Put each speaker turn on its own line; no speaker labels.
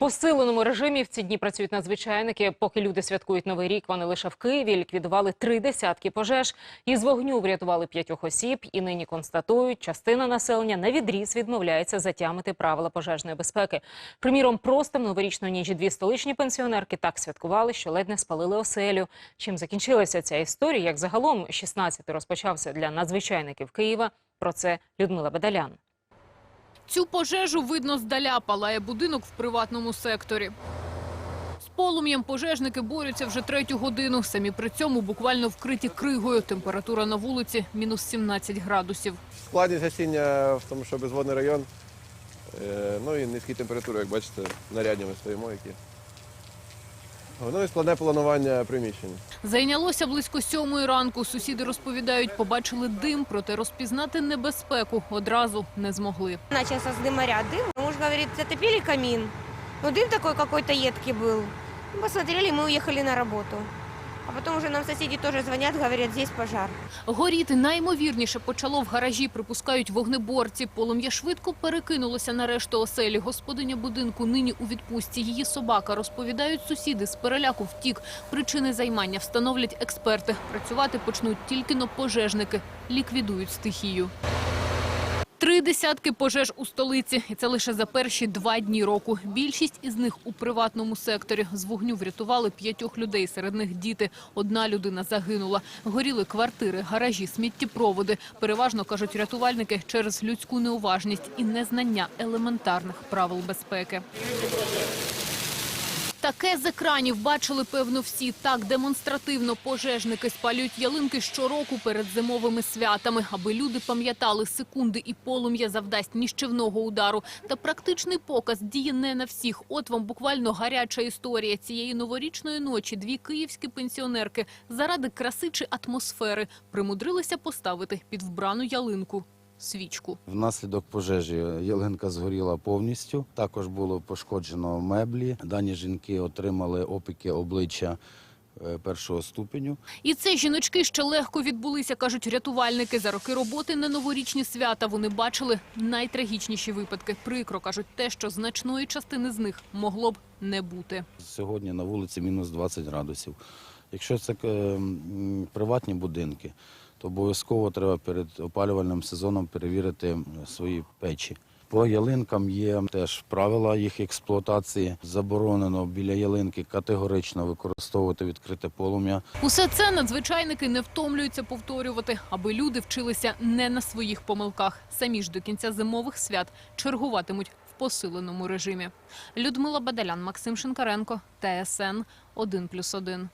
посиленому режимі в ці дні працюють надзвичайники. Поки люди святкують новий рік, вони лише в Києві ліквідували три десятки пожеж. Із вогню врятували п'ятьох осіб. І нині констатують, частина населення на відріз відмовляється затямити правила пожежної безпеки. Приміром, просто в новорічну ніч дві столичні пенсіонерки так святкували, що ледь не спалили оселю. Чим закінчилася ця історія? Як загалом 16 розпочався для надзвичайників Києва. Про це Людмила Бедалян.
Цю пожежу видно здаля палає будинок в приватному секторі. З полум'ям пожежники борються вже третю годину. Самі при цьому буквально вкриті кригою. Температура на вулиці – мінус 17 градусів.
Складність гасіння в тому, що безводний район, е, ну і низькі температури, як бачите, нарядні ми стоїмо які. Ну і складне планування приміщення.
Зайнялося близько сьомої ранку. Сусіди розповідають, побачили дим, проте розпізнати небезпеку одразу не змогли.
Начался с дымаря дым. Муж говорит, затопили камин. Ну, дым такой какой-то едкий был. Мы Посмотрели, мы уехали на работу. А потом уже нам соседи тоже звонят, говорят, здесь пожар.
Горіти найімовірніше почало в гаражі, припускають вогнеборці. Полум'я швидко перекинулося на решту оселі. Господиня будинку нині у відпустці. Її собака, розповідають сусіди, з переляку втік. Причини займання встановлять експерти. Працювати почнуть тільки но пожежники. Ліквідують стихію. Десятки пожеж у столиці, і це лише за перші два дні року. Більшість із них у приватному секторі. З вогню врятували п'ятьох людей, серед них діти. Одна людина загинула. Горіли квартири, гаражі, сміттєпроводи. Переважно, кажуть рятувальники, через людську неуважність і незнання елементарних правил безпеки. Таке з екранів бачили, певно, всі. Так демонстративно пожежники спалюють ялинки щороку перед зимовими святами, аби люди пам'ятали секунди і полум'я завдасть ніщівного удару. Та практичний показ діє не на всіх. От вам буквально гаряча історія цієї новорічної ночі. Дві київські пенсіонерки заради краси чи атмосфери примудрилися поставити під вбрану ялинку свічку.
Внаслідок пожежі ялинка згоріла повністю. Також було пошкоджено меблі. Дані жінки отримали опіки обличчя е, першого ступеню.
І це жіночки ще легко відбулися, кажуть рятувальники. За роки роботи на новорічні свята вони бачили найтрагічніші випадки. Прикро кажуть те, що значної частини з них могло б не бути.
Сьогодні на вулиці мінус 20 градусів. Якщо це е, приватні будинки, то обов'язково треба перед опалювальним сезоном перевірити свої печі. По ялинкам є теж правила їх експлуатації. Заборонено біля ялинки категорично використовувати відкрите полум'я.
Усе це надзвичайники не втомлюються повторювати, аби люди вчилися не на своїх помилках. Самі ж до кінця зимових свят чергуватимуть в посиленому режимі. Людмила Бадалян, Максим Шинкаренко, ТСН 1+,1.